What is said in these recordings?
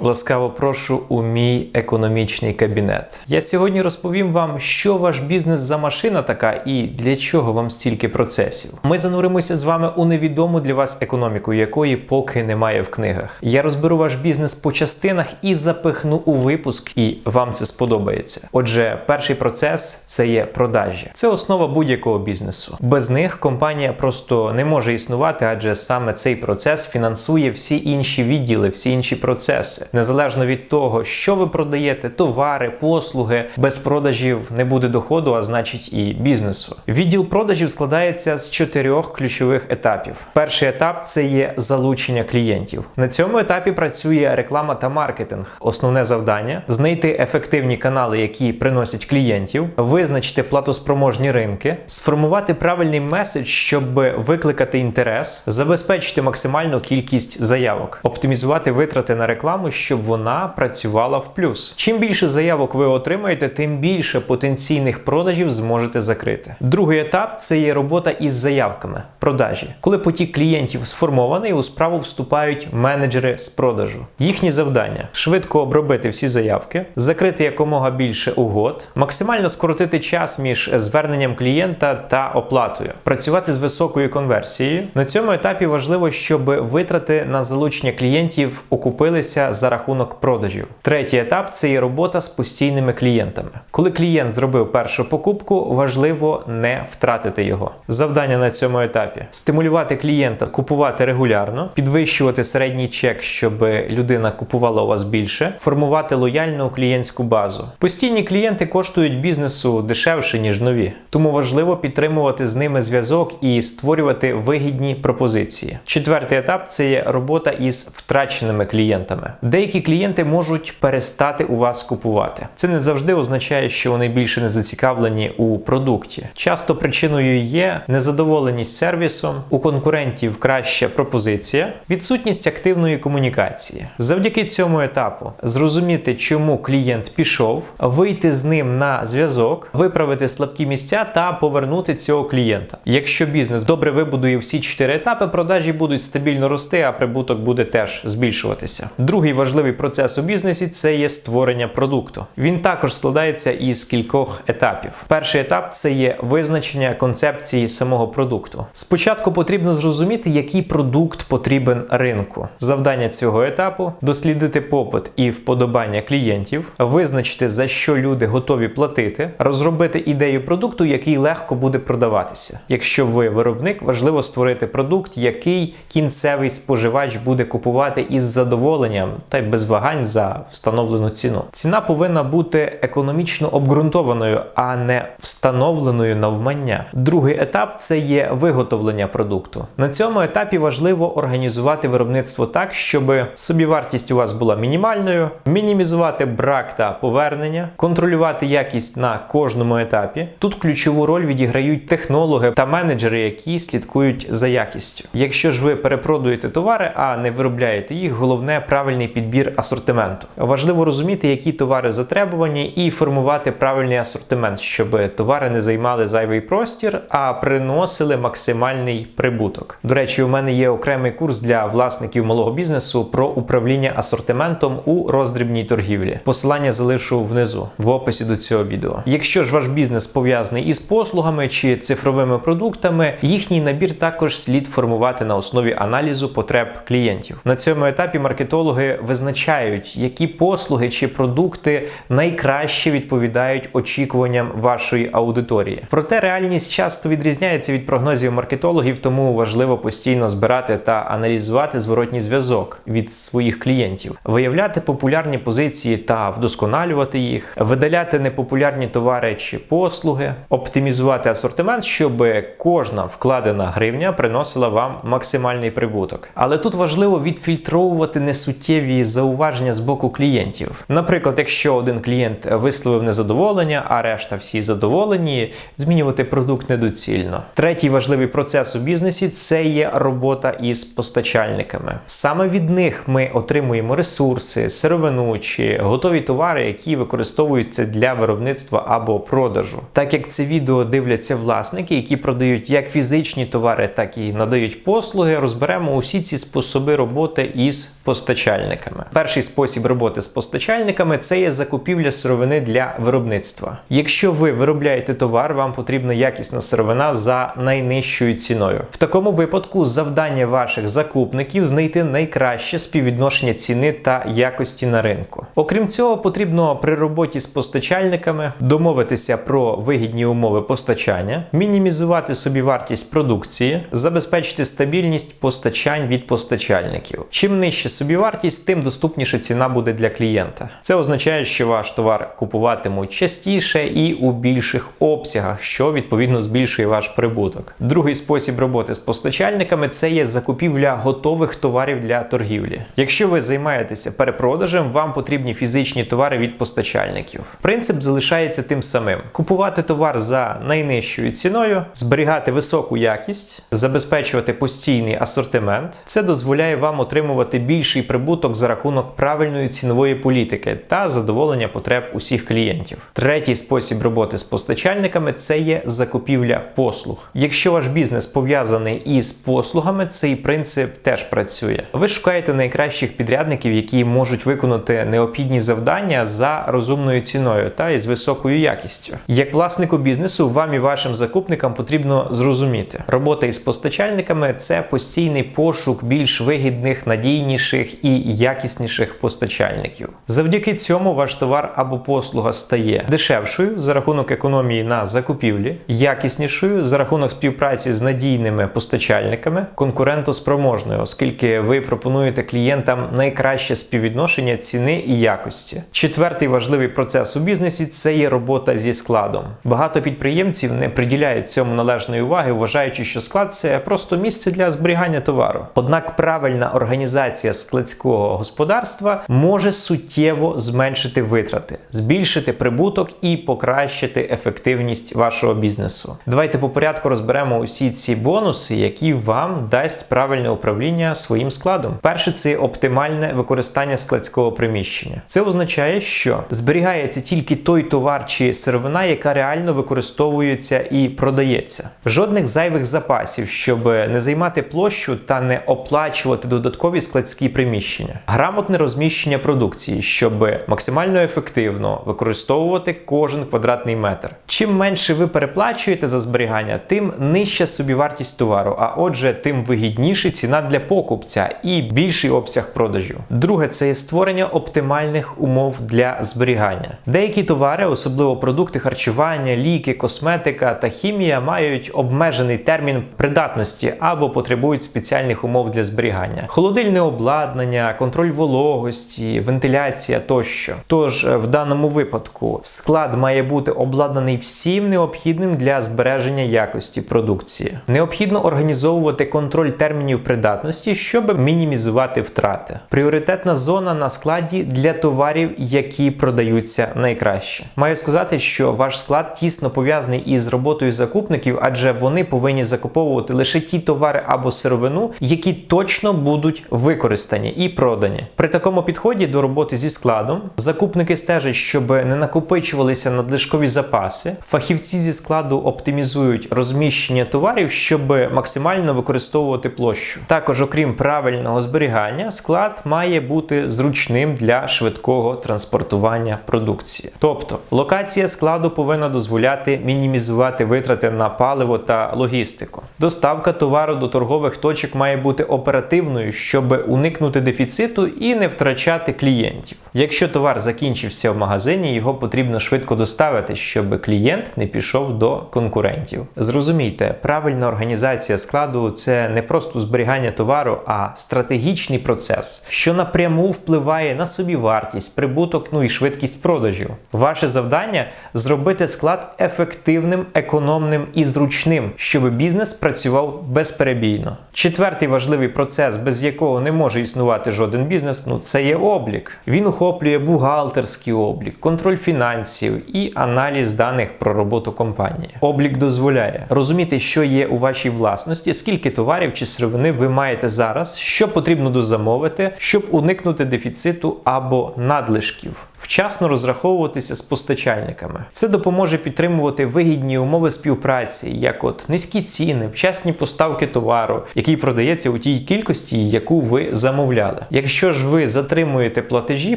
Ласкаво прошу у мій економічний кабінет. Я сьогодні розповім вам, що ваш бізнес за машина така і для чого вам стільки процесів. Ми зануримося з вами у невідому для вас економіку, якої поки немає в книгах. Я розберу ваш бізнес по частинах і запихну у випуск, і вам це сподобається. Отже, перший процес це є продажі. Це основа будь-якого бізнесу. Без них компанія просто не може існувати, адже саме цей процес фінансує всі інші відділи, всі інші процеси. Незалежно від того, що ви продаєте, товари, послуги, без продажів не буде доходу, а значить і бізнесу. Відділ продажів складається з чотирьох ключових етапів. Перший етап це є залучення клієнтів. На цьому етапі працює реклама та маркетинг. Основне завдання знайти ефективні канали, які приносять клієнтів, визначити платоспроможні ринки, сформувати правильний меседж, щоб викликати інтерес, забезпечити максимальну кількість заявок, оптимізувати витрати на рекламу, щоб вона працювала в плюс. Чим більше заявок ви отримаєте, тим більше потенційних продажів зможете закрити. Другий етап це є робота із заявками продажі. Коли потік клієнтів сформований, у справу вступають менеджери з продажу. Їхні завдання швидко обробити всі заявки, закрити якомога більше угод, максимально скоротити час між зверненням клієнта та оплатою, працювати з високою конверсією. На цьому етапі важливо, щоб витрати на залучення клієнтів окупилися за рахунок продажів. Третій етап це є робота з постійними клієнтами. Коли клієнт зробив першу покупку, важливо не втратити його. Завдання на цьому етапі стимулювати клієнта купувати регулярно, підвищувати середній чек, щоб людина купувала у вас більше, формувати лояльну клієнтську базу. Постійні клієнти коштують бізнесу дешевше ніж нові, тому важливо підтримувати з ними зв'язок і створювати вигідні пропозиції. Четвертий етап це є робота із втраченими клієнтами. Деякі клієнти можуть перестати у вас купувати. Це не завжди означає, що вони більше не зацікавлені у продукті. Часто причиною є незадоволеність сервісом, у конкурентів краща пропозиція, відсутність активної комунікації. Завдяки цьому етапу зрозуміти, чому клієнт пішов, вийти з ним на зв'язок, виправити слабкі місця та повернути цього клієнта. Якщо бізнес добре вибудує всі чотири етапи, продажі будуть стабільно рости, а прибуток буде теж збільшуватися. Другий важливий процес у бізнесі це є створення продукту. Він також складається із кількох етапів. Перший етап це є визначення концепції самого продукту. Спочатку потрібно зрозуміти, який продукт потрібен ринку. Завдання цього етапу дослідити попит і вподобання клієнтів, визначити за що люди готові платити, розробити ідею продукту, який легко буде продаватися. Якщо ви виробник, важливо створити продукт, який кінцевий споживач буде купувати із задоволенням та й без вагань за встановлену ціну. Ціна повинна бути економічно обґрунтованою, а не встановленою навмання. Другий етап це є виготовлення продукту. На цьому етапі важливо організувати виробництво так, щоб собівартість у вас була мінімальною, мінімізувати брак та повернення, контролювати якість на кожному етапі. Тут ключову роль відіграють технологи та менеджери, які слідкують за якістю. Якщо ж ви перепродуєте товари, а не виробляєте їх, головне правильний підбір асортименту. Важливо розуміти, які товари затребувані, і формувати правильний асортимент, щоб товари не займали зайвий простір, а приносили максимальний прибуток. До речі, у мене є окремий курс для власників малого бізнесу про управління асортиментом у роздрібній торгівлі. Посилання залишу внизу в описі до цього відео. Якщо ж ваш бізнес пов'язаний із послугами чи цифровими продуктами, їхній набір також слід формувати на основі аналізу потреб клієнтів. На цьому етапі маркетологи визначають, які послуги чи продукти найкраще відповідають очікуванням вашої аудиторії. Проте реальність часто відрізняється від прогнозів маркетологів, тому важливо постійно збирати та аналізувати зворотній зв'язок від своїх клієнтів, виявляти популярні позиції та вдосконалювати їх, видаляти непопулярні товари чи послуги, оптимізувати асортимент, щоб кожна вкладена гривня приносила вам максимальний прибуток. Але тут важливо відфільтровувати несуттєві зауваження з боку клієнтів. Наприклад, якщо один клієнт висловив незадоволення, а решта всі задоволені, змінювати продукт недоцільно. Третій важливий процес у бізнесі це є робота із постачальниками. Саме від них ми отримуємо ресурси, сировину чи готові товари, які використовуються для виробництва або продажу. Так як це відео дивляться власники, які продають як фізичні товари, так і надають послуги, розберемо усі ці способи роботи із постачальниками. Постачальниками. Перший спосіб роботи з постачальниками це є закупівля сировини для виробництва. Якщо ви виробляєте товар, вам потрібна якісна сировина за найнижчою ціною. В такому випадку завдання ваших закупників знайти найкраще співвідношення ціни та якості на ринку. Окрім цього, потрібно при роботі з постачальниками домовитися про вигідні умови постачання, мінімізувати собівартість продукції, забезпечити стабільність постачань від постачальників. Чим нижче собівартість, тим доступніша ціна буде для клієнта. Це означає, що ваш товар купуватимуть частіше і у більших обсягах, що відповідно збільшує ваш прибуток. Другий спосіб роботи з постачальниками це є закупівля готових товарів для торгівлі. Якщо ви займаєтеся перепродажем, вам потрібні фізичні товари від постачальників. Принцип залишається тим самим: купувати товар за найнижчою ціною, зберігати високу якість, забезпечувати постійний асортимент. Це дозволяє вам отримувати більший прибуток за рахунок правильної цінової політики та задоволення потреб усіх клієнтів. Третій спосіб роботи з постачальниками це є закупівля послуг. Якщо ваш бізнес пов'язаний із послугами, цей принцип теж працює. Ви шукаєте найкращих підрядників, які можуть виконати необхідні завдання за розумною ціною та із високою якістю. Як власнику бізнесу, вам і вашим закупникам потрібно зрозуміти, робота із постачальниками це постійний пошук більш вигідних, надійніших і якісніших постачальників. Завдяки цьому ваш товар або послуга стає дешевшою за рахунок економії на закупівлі, якіснішою за рахунок співпраці з надійними постачальниками, конкурентоспроможною, оскільки ви пропонуєте клієнтам найкраще співвідношення ціни і якості. Четвертий важливий процес у бізнесі це є робота зі складом. Багато підприємців не приділяють цьому належної уваги, вважаючи, що склад це просто місце для зберігання товару. Однак правильна організація складського господарства може суттєво зменшити витрати, збільшити прибуток і покращити ефективність вашого бізнесу. Давайте по порядку розберемо усі ці бонуси, які вам дасть правильне управління своїм складом. Перше це оптимальне використання складського приміщення. Це означає, що зберігається тільки той товар чи сировина, яка реально використовується і продається. Жодних зайвих запасів, щоб не займати площу та не оплачувати додаткові складські приміщення, грамотне розміщення продукції, щоб максимально ефективно використовувати кожен квадратний метр. Чим менше ви переплачуєте за зберігання, тим нижча собівартість товару, а отже, тим вигідніша ціна для покупця і більший обсяг продажів. Друге, це є створення оптимальних умов для зберігання. Деякі товари, особливо продукти харчування, ліки, косметика та хімія, мають обмежений термін придатності або потребують спеціальних умов для зберігання. Холодильне обладнання, контроль вологості, вентиляція тощо. Тож е, в даному випадку склад має бути обладнаний всім необхідним для збереження якості продукції. Необхідно організовувати контроль термінів придатності, щоб мінімізувати втрати. Пріоритетна зона на складі для товарів, які продаються найкраще. Маю сказати, що ваш склад тісно пов'язаний із роботою закупників, адже вони повинні закуповувати лише ті товари або сировину, які точно будуть використані і продані. При такому підході до роботи зі складом закупники стежать, щоб не накопичувалися надлишкові запаси. Фахівці зі складу оптимізують розміщення товарів, щоб максимально використовувати площу. Також, окрім правильного зберігання, склад має бути зручним для швидкого транспортування продукції. Тобто локація складу повинна дозволяти мінімізувати витрати на паливо та логістику. Доставка товару до торгових точок має бути оперативною, щоб уникнути дефіциту і не втрачати клієнтів. Якщо товар закінчився в магазині, його потрібно швидко доставити, щоб клієнт не пішов до конкурентів. Зрозумійте, правильна організація складу це не просто зберігання товару, а стратегічний процес, що напряму впливає на собівартість, прибуток, ну і швидкість продажів. Ваше завдання зробити склад ефективним, економним і зручним, щоб бізнес працював безперебійно. Четвертий важливий процес, без якого не може існувати жоден бізнес, ну це є облік. Він охоплює бухгалтерський облік, контроль фінансів і аналіз даних про роботу компанії. Облік дозволяє розуміти, що є у вашій власності, скільки товарів чи сировини ви маєте зараз, що потрібно дозамовити, щоб уникнути дефіциту або надлишків. Вчасно розраховуватися з постачальниками. Це допоможе підтримувати вигідні умови співпраці, як от низькі ціни, вчасні поставки товару, який продається у тій кількості, яку ви замовляли. Якщо ж ви затримуєте платежі,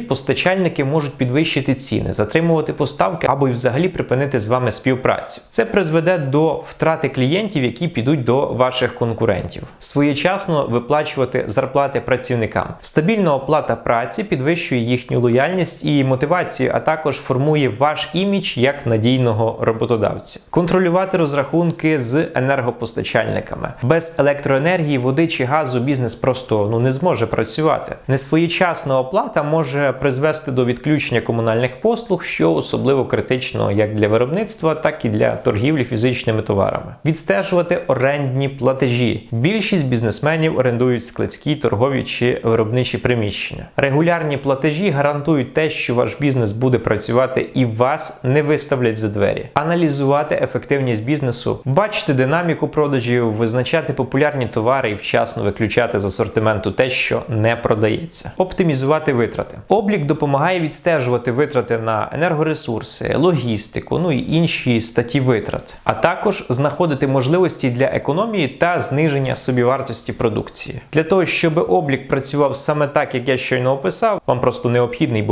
постачальники можуть підвищити ціни, затримувати поставки або й взагалі припинити з вами співпрацю. Це призведе до втрати клієнтів, які підуть до ваших конкурентів. Своєчасно виплачувати зарплати працівникам. Стабільна оплата праці підвищує їхню лояльність і мотивацію, а також формує ваш імідж як надійного роботодавця. Контролювати розрахунки з енергопостачальниками. Без електроенергії, води чи газу бізнес просто ну не зможе працювати. Несвоєчасна оплата може призвести до відключення комунальних послуг, що особливо критично як для виробництва, так і для торгівлі фізичними товарами. Відстежувати орендні платежі. Більшість бізнесменів орендують складські, торгові чи виробничі приміщення. Регулярні платежі гарантують те, що ваш бізнес буде працювати і вас не виставлять за двері. Аналізувати ефективність бізнесу, бачити динаміку продажів, визначати популярні товари і вчасно виключати з асортименту те, що не продається. Оптимізувати витрати. Облік допомагає відстежувати витрати на енергоресурси, логістику, ну і інші статті витрат, а також знаходити можливості для економії та зниження собівартості продукції. Для того, щоб облік працював саме так, як я щойно описав, вам просто необхідний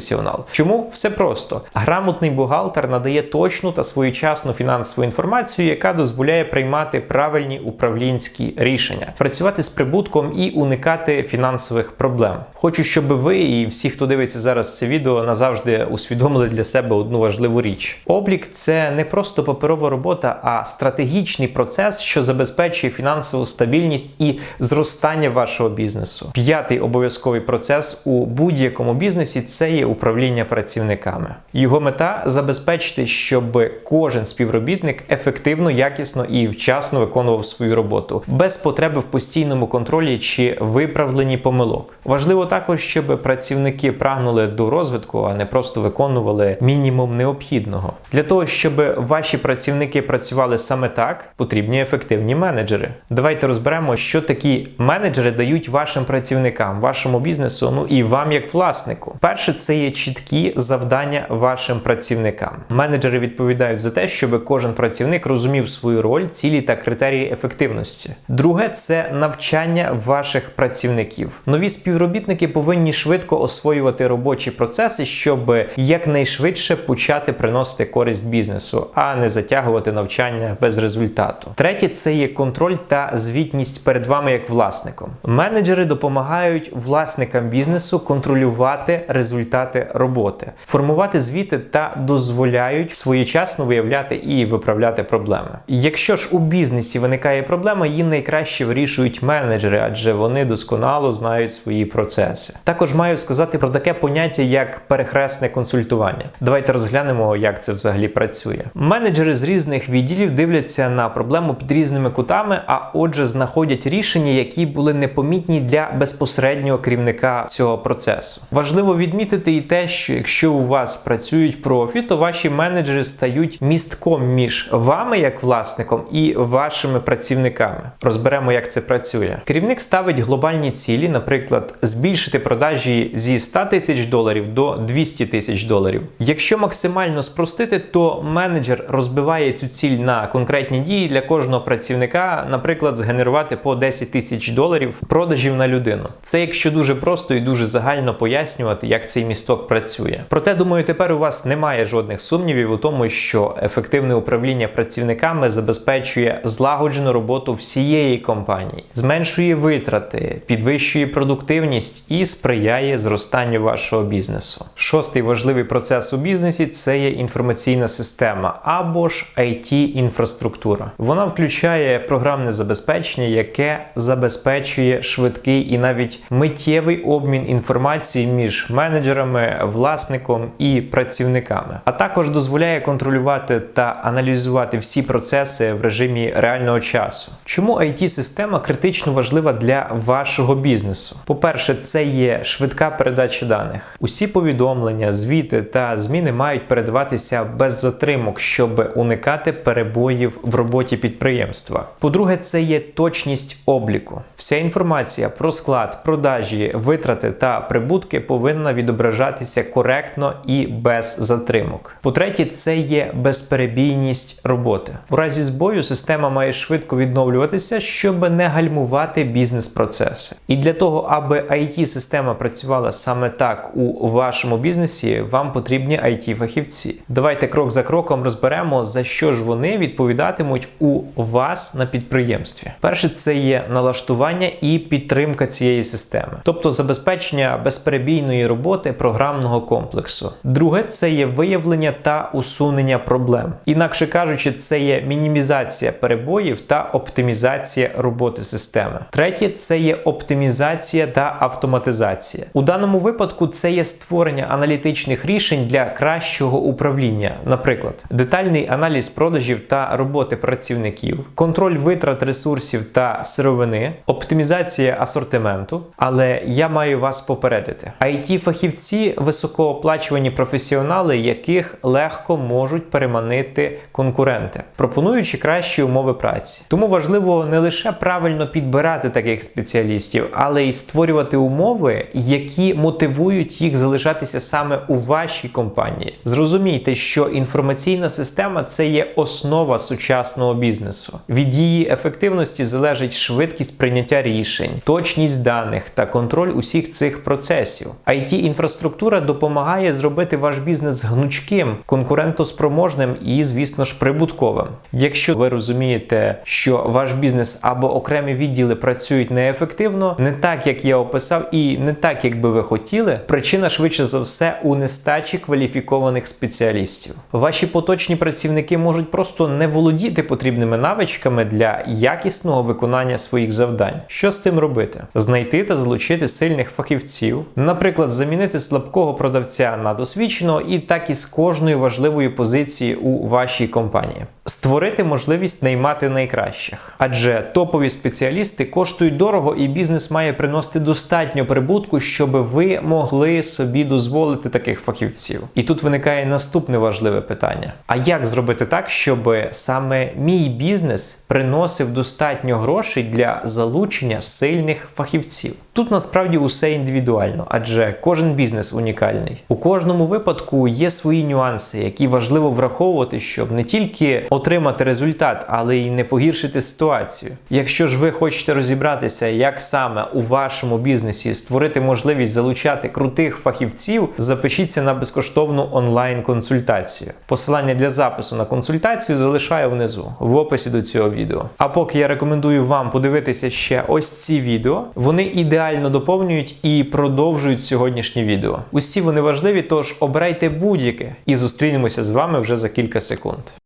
бухгалтер-професіонал. Чому все просто? Грамотний бухгалтер надає точну та своєчасну фінансову інформацію, яка дозволяє приймати правильні управлінські рішення, працювати з прибутком і уникати фінансових проблем. Хочу, щоб ви і всі, хто дивиться зараз це відео, назавжди усвідомили для себе одну важливу річ: облік це не просто паперова робота, а стратегічний процес, що забезпечує фінансову стабільність і зростання вашого бізнесу. П'ятий обов'язковий процес у будь-якому бізнесі це є управління працівниками. Його мета забезпечити, щоб кожен співробітник ефективно, якісно і вчасно виконував свою роботу без потреби в постійному контролі чи виправленні помилок. Важливо також, щоб працівники прагнули до розвитку, а не просто виконували мінімум необхідного. Для того щоб ваші працівники працювали саме так, потрібні ефективні менеджери. Давайте розберемо, що такі менеджери дають вашим працівникам, вашому бізнесу, ну і вам як власнику. Перше, це є чіткі завдання вашим працівникам. Менеджери відповідають за те, щоб кожен працівник розумів свою роль, цілі та критерії ефективності. Друге, це навчання ваших працівників. Нові співробітники повинні швидко освоювати робочі процеси, щоб якнайшвидше почати приносити користь бізнесу, а не затягувати навчання без результату. Третє це є контроль та звітність перед вами як власником. Менеджери допомагають власникам бізнесу контролювати результати роботи, формувати звіти та дозволяють своєчасно виявляти і виправляти проблеми. Якщо ж у бізнесі виникає проблема, її найкраще вирішують менеджери, адже вони досконало знають свої процеси. Також маю сказати про таке поняття як перехресне консультування. Давайте розглянемо, як це взагалі працює. Менеджери з різних відділів дивляться на проблему під різними кутами, а отже, знаходять рішення, які були непомітні для безпосереднього керівника цього процесу. Важливо відмітити і те, що якщо у вас працюють профі, то ваші менеджери стають містком між вами як власником і вашими працівниками. Розберемо, як це працює. Керівник ставить глобальні цілі, наприклад, збільшити продажі зі 100 тисяч доларів до 200 тисяч доларів. Якщо максимально спростити, то менеджер розбиває цю ціль на конкретні дії для кожного працівника, наприклад, згенерувати по 10 тисяч доларів продажів на людину. Це якщо дуже просто і дуже загально пояснювати, як цей місток працює. Проте, думаю, тепер у вас немає жодних сумнівів у тому, що ефективне управління працівниками забезпечує злагоджену роботу всієї компанії, зменшує витрати, підвищує продуктивність і сприяє зростанню вашого бізнесу. Шостий важливий процес у бізнесі це є інформаційна система або ж IT-інфраструктура. Вона включає програмне забезпечення, яке забезпечує швидкий і навіть миттєвий обмін інформації між менеджерами, власником і працівниками, а також дозволяє контролювати та аналізувати всі процеси в режимі реального часу. Чому IT-система критично важлива для вашого бізнесу? По-перше, це є швидка передача даних. Усі повідомлення, звіти та зміни мають передаватися без затримок, щоб уникати перебоїв в роботі підприємства. По-друге, це є точність обліку. Вся інформація про склад, продажі, витрати та прибутки повинна відображати відображатися коректно і без затримок. По-третє, це є безперебійність роботи. У разі збою система має швидко відновлюватися, щоб не гальмувати бізнес-процеси. І для того, аби IT-система працювала саме так у вашому бізнесі, вам потрібні IT-фахівці. Давайте крок за кроком розберемо, за що ж вони відповідатимуть у вас на підприємстві. Перше, це є налаштування і підтримка цієї системи, тобто забезпечення безперебійної роботи програмного комплексу. Друге, це є виявлення та усунення проблем. Інакше кажучи, це є мінімізація перебоїв та оптимізація роботи системи. Третє це є оптимізація та автоматизація. У даному випадку це є створення аналітичних рішень для кращого управління, наприклад, детальний аналіз продажів та роботи працівників, контроль витрат ресурсів та сировини, оптимізація асортименту. Але я маю вас попередити: it фахівці високооплачувані професіонали, яких легко можуть переманити конкуренти, пропонуючи кращі умови праці. Тому важливо не лише правильно підбирати таких спеціалістів, але й створювати умови, які мотивують їх залишатися саме у вашій компанії. Зрозумійте, що інформаційна система це є основа сучасного бізнесу. Від її ефективності залежить швидкість прийняття рішень, точність даних та контроль усіх цих процесів. it інфраструктура допомагає зробити ваш бізнес гнучким, конкурентоспроможним і, звісно ж, прибутковим. Якщо ви розумієте, що ваш бізнес або окремі відділи працюють неефективно, не так як я описав, і не так, як би ви хотіли, причина швидше за все у нестачі кваліфікованих спеціалістів. Ваші поточні працівники можуть просто не володіти потрібними навичками для якісного виконання своїх завдань. Що з цим робити? Знайти та залучити сильних фахівців, наприклад, замінити слабкого продавця на досвідченого, і так і з кожної важливої позиції у вашій компанії. Створити можливість наймати найкращих, адже топові спеціалісти коштують дорого, і бізнес має приносити достатньо прибутку, щоб ви могли собі дозволити таких фахівців. І тут виникає наступне важливе питання: а як зробити так, щоб саме мій бізнес приносив достатньо грошей для залучення сильних фахівців? Тут насправді усе індивідуально, адже кожен бізнес унікальний. У кожному випадку є свої нюанси, які важливо враховувати, щоб не тільки отримати результат, але й не погіршити ситуацію. Якщо ж ви хочете розібратися, як саме у вашому бізнесі створити можливість залучати крутих фахівців, запишіться на безкоштовну онлайн-консультацію. Посилання для запису на консультацію залишаю внизу в описі до цього відео. А поки я рекомендую вам подивитися ще ось ці відео, вони ідеально доповнюють і продовжують сьогоднішнє відео. Усі вони важливі, тож обирайте будь-яке і зустрінемося з вами вже за кілька секунд.